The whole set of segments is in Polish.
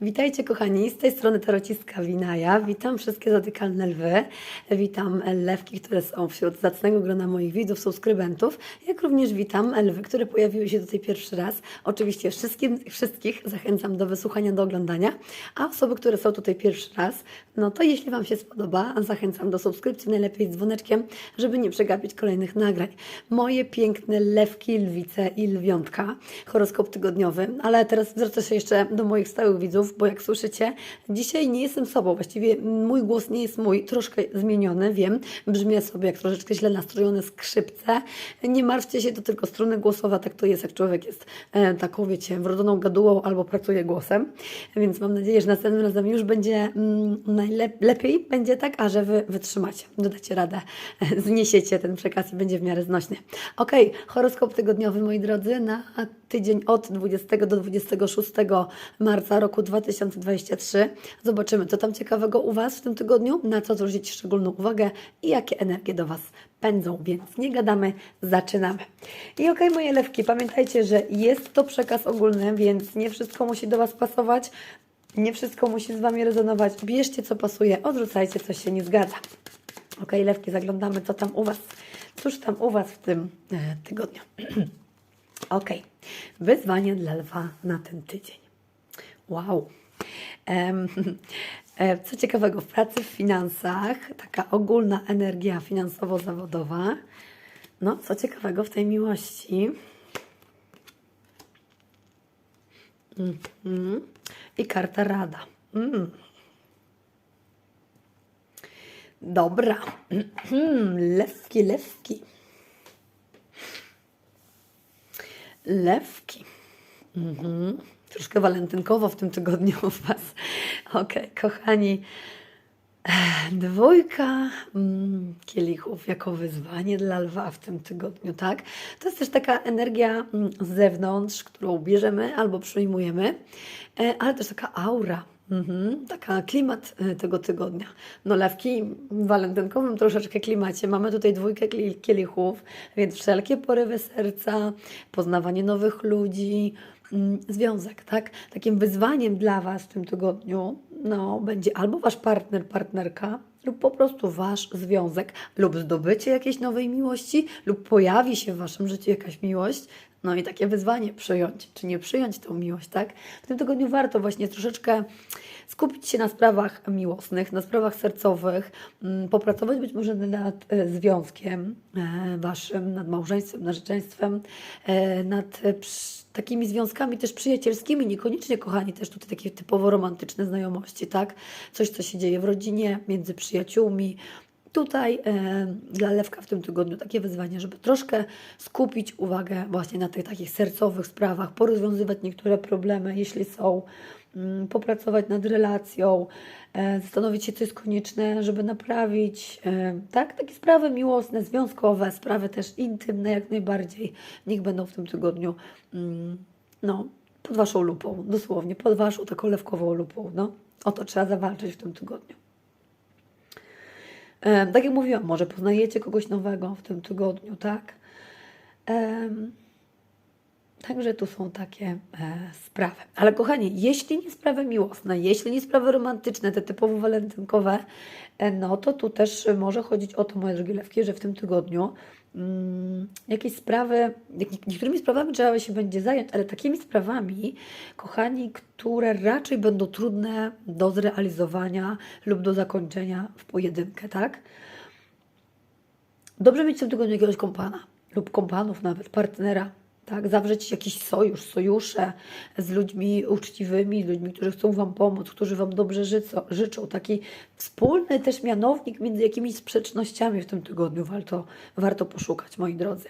Witajcie kochani, z tej strony Tarociska Winaja. Witam wszystkie zatykalne lwy. Witam lewki, które są wśród zacnego grona moich widzów, subskrybentów. Jak również witam lwy, które pojawiły się tutaj pierwszy raz. Oczywiście wszystkim, wszystkich zachęcam do wysłuchania, do oglądania. A osoby, które są tutaj pierwszy raz, no to jeśli Wam się spodoba, zachęcam do subskrypcji, najlepiej z dzwoneczkiem, żeby nie przegapić kolejnych nagrań. Moje piękne lewki, lwice i lwiątka. Horoskop tygodniowy, ale teraz zwrócę się jeszcze do moich stałych widzów, bo jak słyszycie, dzisiaj nie jestem sobą. Właściwie mój głos nie jest mój, troszkę zmieniony, wiem. Brzmię sobie jak troszeczkę źle nastrojone skrzypce. Nie martwcie się, to tylko struny głosowe, tak to jest, jak człowiek jest e, taką, wiecie, wrodzoną gadułą albo pracuje głosem. Więc mam nadzieję, że następnym razem już będzie mm, najlepiej, będzie tak, a że Wy wytrzymacie, dodacie radę, zniesiecie ten przekaz i będzie w miarę znośny. Ok, horoskop tygodniowy, moi drodzy, na tydzień od 20 do 26 marca roku 2023. Zobaczymy, co tam ciekawego u Was w tym tygodniu, na co zwrócić szczególną uwagę i jakie energie do Was pędzą, więc nie gadamy, zaczynamy. I okej, moje lewki, pamiętajcie, że jest to przekaz ogólny, więc nie wszystko musi do Was pasować, nie wszystko musi z Wami rezonować. Bierzcie, co pasuje, odrzucajcie, co się nie zgadza. Ok, lewki, zaglądamy, co tam u Was, cóż tam u Was w tym e, tygodniu. Ok, wyzwanie dla lwa na ten tydzień. Wow. Co ciekawego w pracy, w finansach, taka ogólna energia finansowo-zawodowa. No, co ciekawego w tej miłości. Mhm. I karta rada. Mm. Dobra. Lewki, lewki. Lewki. Mhm. Troszkę walentynkowo w tym tygodniu u Was. Okej, kochani. Dwójka mm, kielichów jako wyzwanie dla lwa w tym tygodniu, tak? To jest też taka energia mm, z zewnątrz, którą bierzemy albo przyjmujemy, e, ale też taka aura. Mhm, taka klimat e, tego tygodnia. No lewki w walentynkowym troszeczkę klimacie. Mamy tutaj dwójkę kielichów, więc wszelkie porywy serca, poznawanie nowych ludzi, związek, tak? Takim wyzwaniem dla Was w tym tygodniu no, będzie albo Wasz partner, partnerka, lub po prostu Wasz związek, lub zdobycie jakiejś nowej miłości, lub pojawi się w Waszym życiu jakaś miłość. No i takie wyzwanie przyjąć, czy nie przyjąć tą miłość, tak? W tym tygodniu warto właśnie troszeczkę skupić się na sprawach miłosnych, na sprawach sercowych, mm, popracować być może nad e, związkiem e, Waszym, nad małżeństwem, narzeczeństwem, nad e, takimi związkami też przyjacielskimi, niekoniecznie kochani, też tutaj takie typowo romantyczne znajomości, tak? Coś, co się dzieje w rodzinie, między przyjaciółmi. Tutaj e, dla Lewka w tym tygodniu takie wyzwanie, żeby troszkę skupić uwagę właśnie na tych takich sercowych sprawach, porozwiązywać niektóre problemy, jeśli są, mm, popracować nad relacją, e, zastanowić się, co jest konieczne, żeby naprawić, e, tak? Takie sprawy miłosne, związkowe, sprawy też intymne jak najbardziej. Niech będą w tym tygodniu, mm, no, pod Waszą lupą, dosłownie, pod Waszą taką lewkową lupą, no. O to trzeba zawalczyć w tym tygodniu. Tak jak mówiłam, może poznajecie kogoś nowego w tym tygodniu, tak? Także tu są takie e, sprawy. Ale kochani, jeśli nie sprawy miłosne, jeśli nie sprawy romantyczne, te typowo walentynkowe, e, no to tu też może chodzić o to, moje drogie lewki, że w tym tygodniu mm, jakieś sprawy, niektórymi sprawami trzeba się będzie zająć, ale takimi sprawami, kochani, które raczej będą trudne do zrealizowania lub do zakończenia w pojedynkę, tak? Dobrze mieć w tym tygodniu jakiegoś kompana lub kompanów nawet, partnera, tak? Zawrzeć jakiś sojusz, sojusze z ludźmi uczciwymi, z ludźmi, którzy chcą Wam pomóc, którzy Wam dobrze życzą. życzą. Taki wspólny też mianownik między jakimiś sprzecznościami w tym tygodniu warto, warto poszukać, moi drodzy.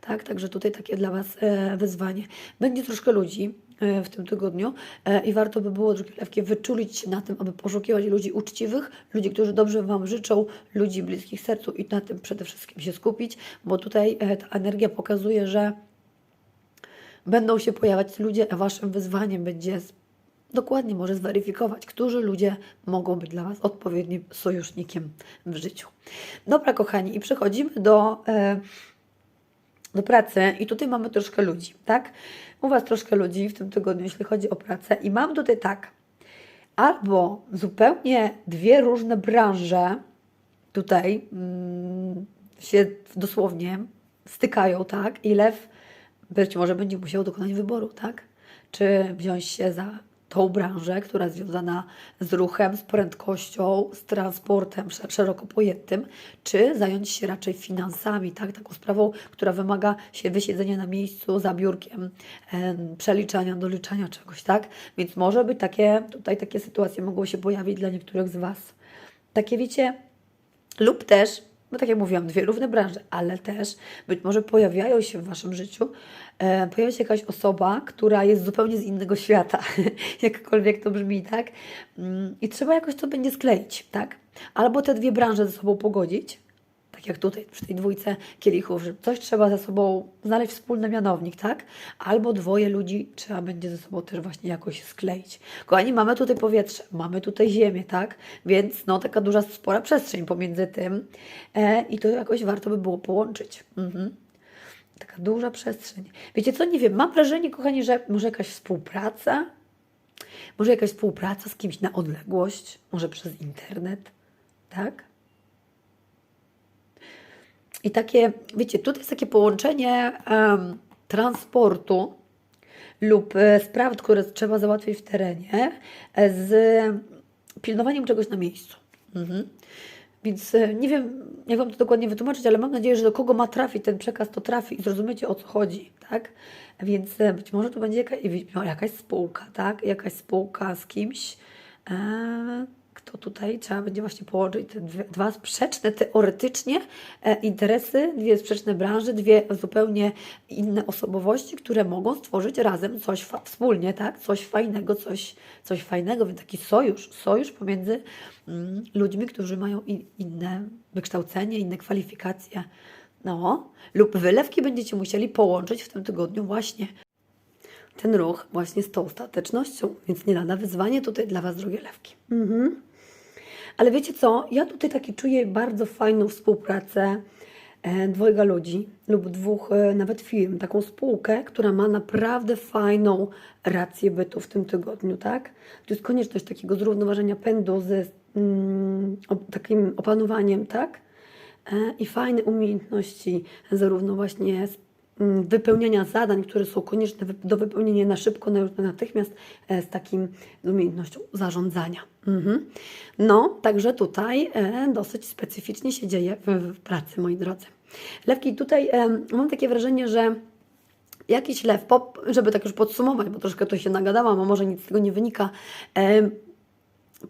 Tak, także tutaj takie dla Was e, wyzwanie. Będzie troszkę ludzi e, w tym tygodniu e, i warto by było, drogie lewki, wyczulić się na tym, aby poszukiwać ludzi uczciwych, ludzi, którzy dobrze Wam życzą, ludzi bliskich sercu i na tym przede wszystkim się skupić, bo tutaj ta energia pokazuje, że będą się pojawiać ludzie, a Waszym wyzwaniem będzie dokładnie może zweryfikować, którzy ludzie mogą być dla Was odpowiednim sojusznikiem w życiu. Dobra, kochani, i przechodzimy do, e, do pracy i tutaj mamy troszkę ludzi, tak? U Was troszkę ludzi w tym tygodniu, jeśli chodzi o pracę i mam tutaj tak, albo zupełnie dwie różne branże tutaj mm, się dosłownie stykają, tak? I lew być może będzie musiał dokonać wyboru, tak? Czy wziąć się za tą branżę, która jest związana z ruchem, z prędkością, z transportem sze- szeroko pojętym, czy zająć się raczej finansami, tak? Taką sprawą, która wymaga się wysiedzenia na miejscu za biurkiem, em, przeliczania, doliczania czegoś, tak? Więc może być takie, tutaj takie sytuacje mogą się pojawić dla niektórych z Was. Takie wiecie, lub też, bo tak jak mówiłam, dwie równe branże, ale też być może pojawiają się w Waszym życiu, e, pojawia się jakaś osoba, która jest zupełnie z innego świata, jakkolwiek to brzmi, tak? Mm, I trzeba jakoś to będzie skleić, tak? Albo te dwie branże ze sobą pogodzić, tak jak tutaj przy tej dwójce kielichów, że coś trzeba ze sobą znaleźć wspólny mianownik, tak? Albo dwoje ludzi trzeba będzie ze sobą też właśnie jakoś skleić. Kochani, mamy tutaj powietrze, mamy tutaj ziemię, tak? Więc no taka duża, spora przestrzeń pomiędzy tym e, i to jakoś warto by było połączyć. Mhm. Taka duża przestrzeń. Wiecie co, nie wiem, mam wrażenie, kochani, że może jakaś współpraca, może jakaś współpraca z kimś na odległość, może przez internet, tak? I takie, wiecie, tutaj jest takie połączenie em, transportu lub e, spraw, które trzeba załatwić w terenie, e, z pilnowaniem czegoś na miejscu. Mhm. Więc e, nie wiem, jak Wam to dokładnie wytłumaczyć, ale mam nadzieję, że do kogo ma trafić ten przekaz, to trafi i zrozumiecie o co chodzi, tak? Więc e, być może to będzie jaka, no, jakaś spółka, tak? Jakaś spółka z kimś, e, kto tutaj trzeba będzie właśnie połączyć te dwie, dwa sprzeczne teoretycznie e, interesy, dwie sprzeczne branże, dwie zupełnie inne osobowości, które mogą stworzyć razem coś wspólnie, tak? Coś fajnego, coś, coś fajnego, więc taki sojusz, sojusz pomiędzy mm, ludźmi, którzy mają i, inne wykształcenie, inne kwalifikacje. No, lub wylewki będziecie musieli połączyć w tym tygodniu właśnie ten ruch właśnie z tą statecznością, więc nie lada wyzwanie tutaj dla Was, drogie lewki. Mhm. Ale wiecie co? Ja tutaj taki czuję bardzo fajną współpracę e, dwojga ludzi lub dwóch e, nawet firm, taką spółkę, która ma naprawdę fajną rację bytu w tym tygodniu, tak? To jest konieczność takiego zrównoważenia pędu ze mm, takim opanowaniem, tak? E, I fajne umiejętności zarówno właśnie wypełniania zadań, które są konieczne do wypełnienia na szybko, na, natychmiast, e, z takim umiejętnością zarządzania. Mhm. No, także tutaj e, dosyć specyficznie się dzieje w, pracy, moi drodzy. Lewki, tutaj e, mam takie wrażenie, że jakiś lew, żeby tak już podsumować, bo troszkę to się nagadałam, a może nic z tego nie wynika,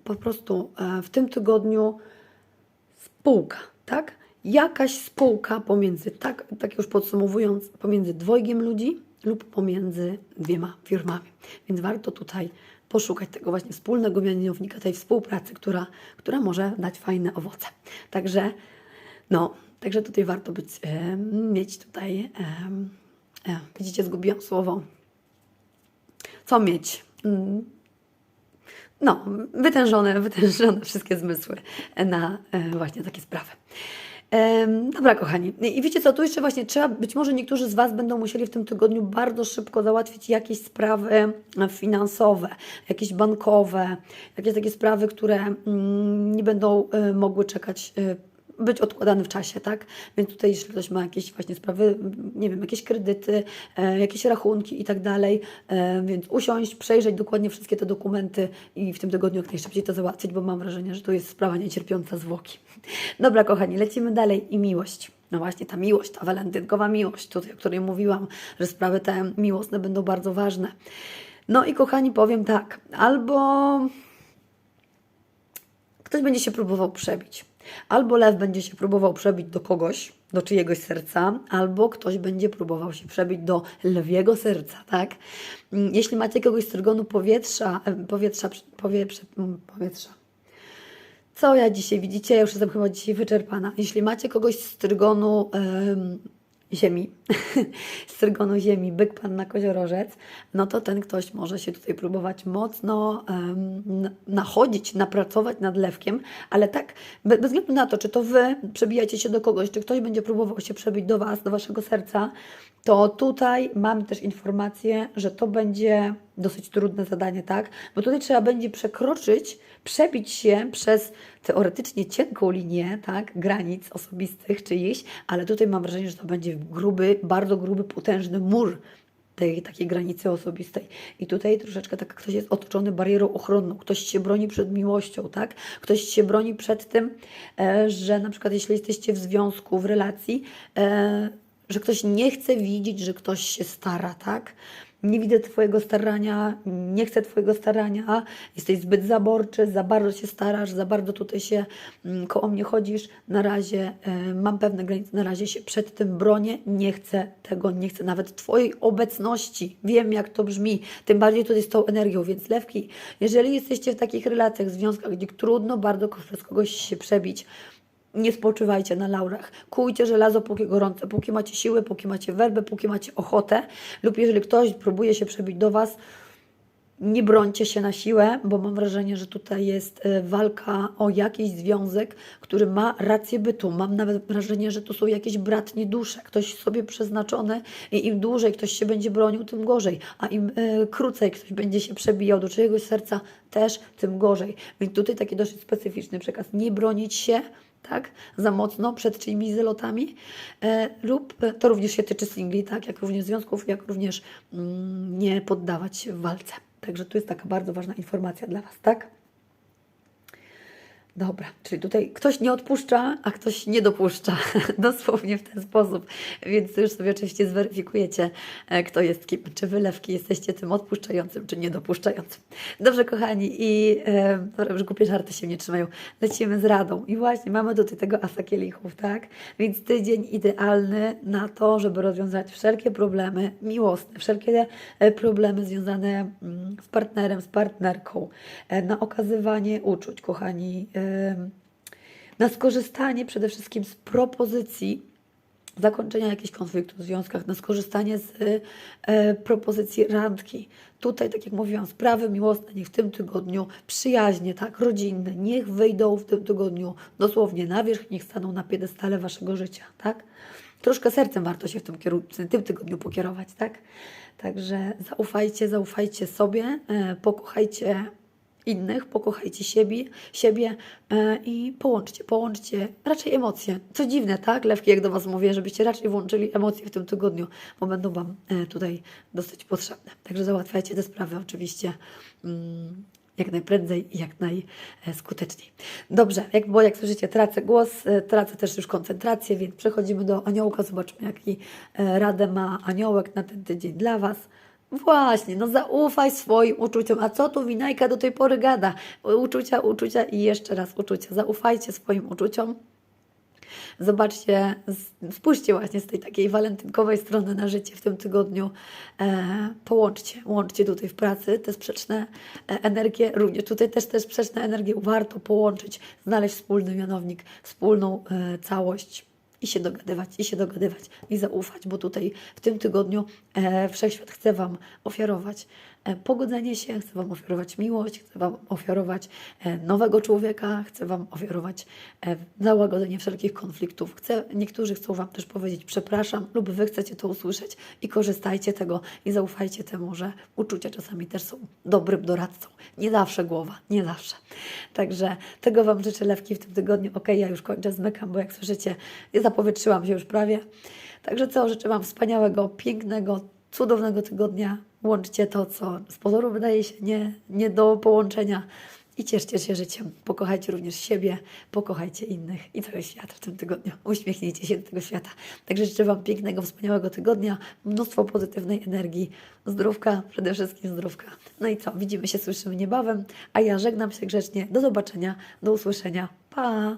po prostu w tym tygodniu spółka, tak? Jakaś spółka pomiędzy, tak, tak już podsumowując, pomiędzy dwojgiem ludzi lub pomiędzy dwiema firmami. Więc warto tutaj poszukać tego właśnie wspólnego mianownika, tej współpracy, która, która może dać fajne owoce. Także, no, także tutaj warto być, e, mieć tutaj, e, e, widzicie, zgubiłam słowo. Co mieć? Mm, no, wytężone, wytężone wszystkie zmysły na e, właśnie takie sprawy. Dobra, kochani. I wiecie co, tu jeszcze właśnie trzeba, być może niektórzy z Was będą musieli w tym tygodniu bardzo szybko załatwić jakieś sprawy finansowe, jakieś bankowe, jakieś takie sprawy, które mm, nie będą e, mogły czekać e, być odkładane w czasie, tak? Więc tutaj, jeśli ktoś ma jakieś właśnie sprawy, nie wiem, jakieś kredyty, e, jakieś rachunki i tak dalej, e, więc usiąść, przejrzeć dokładnie wszystkie te dokumenty i w tym tygodniu jak najszybciej to załatwić, bo mam wrażenie, że to jest sprawa niecierpiąca zwłoki. Dobra, kochani, lecimy dalej i miłość. No właśnie, ta miłość, ta walentynkowa miłość, tutaj, o której mówiłam, że sprawy te miłosne będą bardzo ważne. No i kochani, powiem tak, albo ktoś będzie się próbował przebić. Albo lew będzie się próbował przebić do kogoś, do czyjegoś serca, albo ktoś będzie próbował się przebić do lewiego serca, tak? Mm, Jeśli macie kogoś z trygonu powietrza, e, powietrza, powietrze, mm, powietrza, co ja dzisiaj widzicie? Ja już jestem chyba dzisiaj wyczerpana. Jeśli macie kogoś z trygonu em, ziemi, z trygonu ziemi, byk, panna, koziorożec, no to ten ktoś może się tutaj próbować mocno na- nachodzić, napracować nad lewkiem, ale tak, be- bez względu na to, czy to wy przebijacie się do kogoś, czy ktoś będzie próbował się przebić do was, do waszego serca, to tutaj mamy też informację, że to będzie dosyć trudne zadanie, tak? Bo tutaj trzeba będzie przekroczyć, przebić się przez teoretycznie cienką linię, tak? Granic osobistych czyichś, ale tutaj mam wrażenie, że to będzie gruby, bardzo gruby, potężny mur tej takiej granicy osobistej. I tutaj troszeczkę tak ktoś jest otoczony barierą ochronną, ktoś się broni przed miłością, tak? Ktoś się broni przed tym, e, że na przykład jeśli jesteście w związku, w relacji, e, że ktoś nie chce widzieć, że ktoś się stara, tak? Nie widzę Twojego starania, nie chcę Twojego starania, jesteś zbyt zaborczy, za bardzo się starasz, za bardzo tutaj się mm, koło mnie chodzisz. Na razie e, mam pewne granice, na razie się przed tym bronię, nie chcę tego, nie chcę nawet Twojej obecności. Wiem, jak to brzmi, tym bardziej tutaj z tą energią, więc lewki, jeżeli jesteście w takich relacjach, związkach, gdzie trudno bardzo przez kogoś się przebić, nie spoczywajcie na laurach. Kujcie żelazo póki gorące, póki macie siłę, póki macie werbę, póki macie ochotę, lub jeżeli ktoś próbuje się przebić do Was, nie brońcie się na siłę, bo mam wrażenie, że tutaj jest e, walka o jakiś związek, który ma rację bytu. Mam nawet wrażenie, że to są jakieś bratnie dusze, ktoś sobie przeznaczony i im dłużej ktoś się będzie bronił, tym gorzej, a im e, krócej ktoś będzie się przebijał do czyjegoś serca, też tym gorzej. Więc tutaj taki dosyć specyficzny przekaz. Nie bronić się, tak, za mocno przed czyimiś zelotami, e, lub e, to również się tyczy singli, tak, jak również związków, jak również mm, nie poddawać się walce. Także tu jest taka bardzo ważna informacja dla Was, tak? Dobra, czyli tutaj ktoś nie odpuszcza, a ktoś nie dopuszcza. Dosłownie w ten sposób. Więc już sobie oczywiście zweryfikujecie, e, kto jest kim. Czy wylewki jesteście tym odpuszczającym, czy niedopuszczającym. Dobrze, kochani, i e, dobra, już głupie żarty się nie trzymają. Lecimy z radą. I właśnie mamy tutaj tego asa kielichów, tak? Więc tydzień idealny na to, żeby rozwiązać wszelkie problemy miłosne, wszelkie e, problemy związane mm, z partnerem, z partnerką, e, na okazywanie uczuć, kochani. Na skorzystanie przede wszystkim z propozycji zakończenia jakichś konfliktów w związkach, na skorzystanie z e, propozycji randki. Tutaj, tak jak mówiłam, sprawy miłosne niech w tym tygodniu, przyjaźnie, tak, rodzinne, niech wyjdą w tym tygodniu dosłownie na wierzch, niech staną na piedestale waszego życia, tak? Troszkę sercem warto się w tym, w tym tygodniu pokierować, tak? Także zaufajcie, zaufajcie sobie, e, pokochajcie innych, pokochajcie siebie, siebie e, i połączcie, połączcie raczej emocje. Co dziwne, tak? Lewki, jak do Was mówię, żebyście raczej włączyli emocje w tym tygodniu, bo będą Wam e, tutaj dosyć potrzebne. Także załatwiajcie te sprawy oczywiście mm, jak najprędzej i jak najskuteczniej. Dobrze, jak, bo jak słyszycie, tracę głos, e, tracę też już koncentrację, więc przechodzimy do aniołka, zobaczmy jaki radę ma aniołek na ten tydzień dla Was. Właśnie, no zaufaj swoim uczuciom. A co tu winajka do tej pory gada? Uczucia, uczucia i jeszcze raz uczucia. Zaufajcie swoim uczuciom. Zobaczcie, spójrzcie właśnie z tej takiej walentynkowej strony na życie w tym tygodniu. E, połączcie, łączcie tutaj w pracy te sprzeczne e, energie, również tutaj też te sprzeczne energie warto połączyć, znaleźć wspólny mianownik, wspólną e, całość i się dogadywać, i się dogadywać, i zaufać, bo tutaj w tym tygodniu e, Wszechświat chce Wam ofiarować pogodzenie się, chce Wam ofiarować miłość, chce Wam ofiarować e, nowego człowieka, chce Wam ofiarować e, załagodzenie wszelkich konfliktów. Chce, niektórzy chcą Wam też powiedzieć przepraszam, lub Wy chcecie to usłyszeć i korzystajcie tego i zaufajcie temu, że uczucia czasami też są dobrym doradcą. Nie zawsze głowa, nie zawsze. Także tego Wam życzę lewki w tym tygodniu. Ok, ja już kończę, zmykam, bo jak słyszycie, ja zapowietrzyłam się już prawie. Także co, życzę Wam wspaniałego, pięknego, cudownego tygodnia. Łączcie to, co z pozoru wydaje się nie, nie do połączenia i cieszcie się życiem. Pokochajcie również siebie, pokochajcie innych i cały świat w tym tygodniu. Uśmiechnijcie się do tego świata. Także życzę Wam pięknego, wspaniałego tygodnia, mnóstwo pozytywnej energii, zdrówka, przede wszystkim zdrówka. No i co, widzimy się, słyszymy niebawem, a ja żegnam się grzecznie. Do zobaczenia, do usłyszenia. Pa!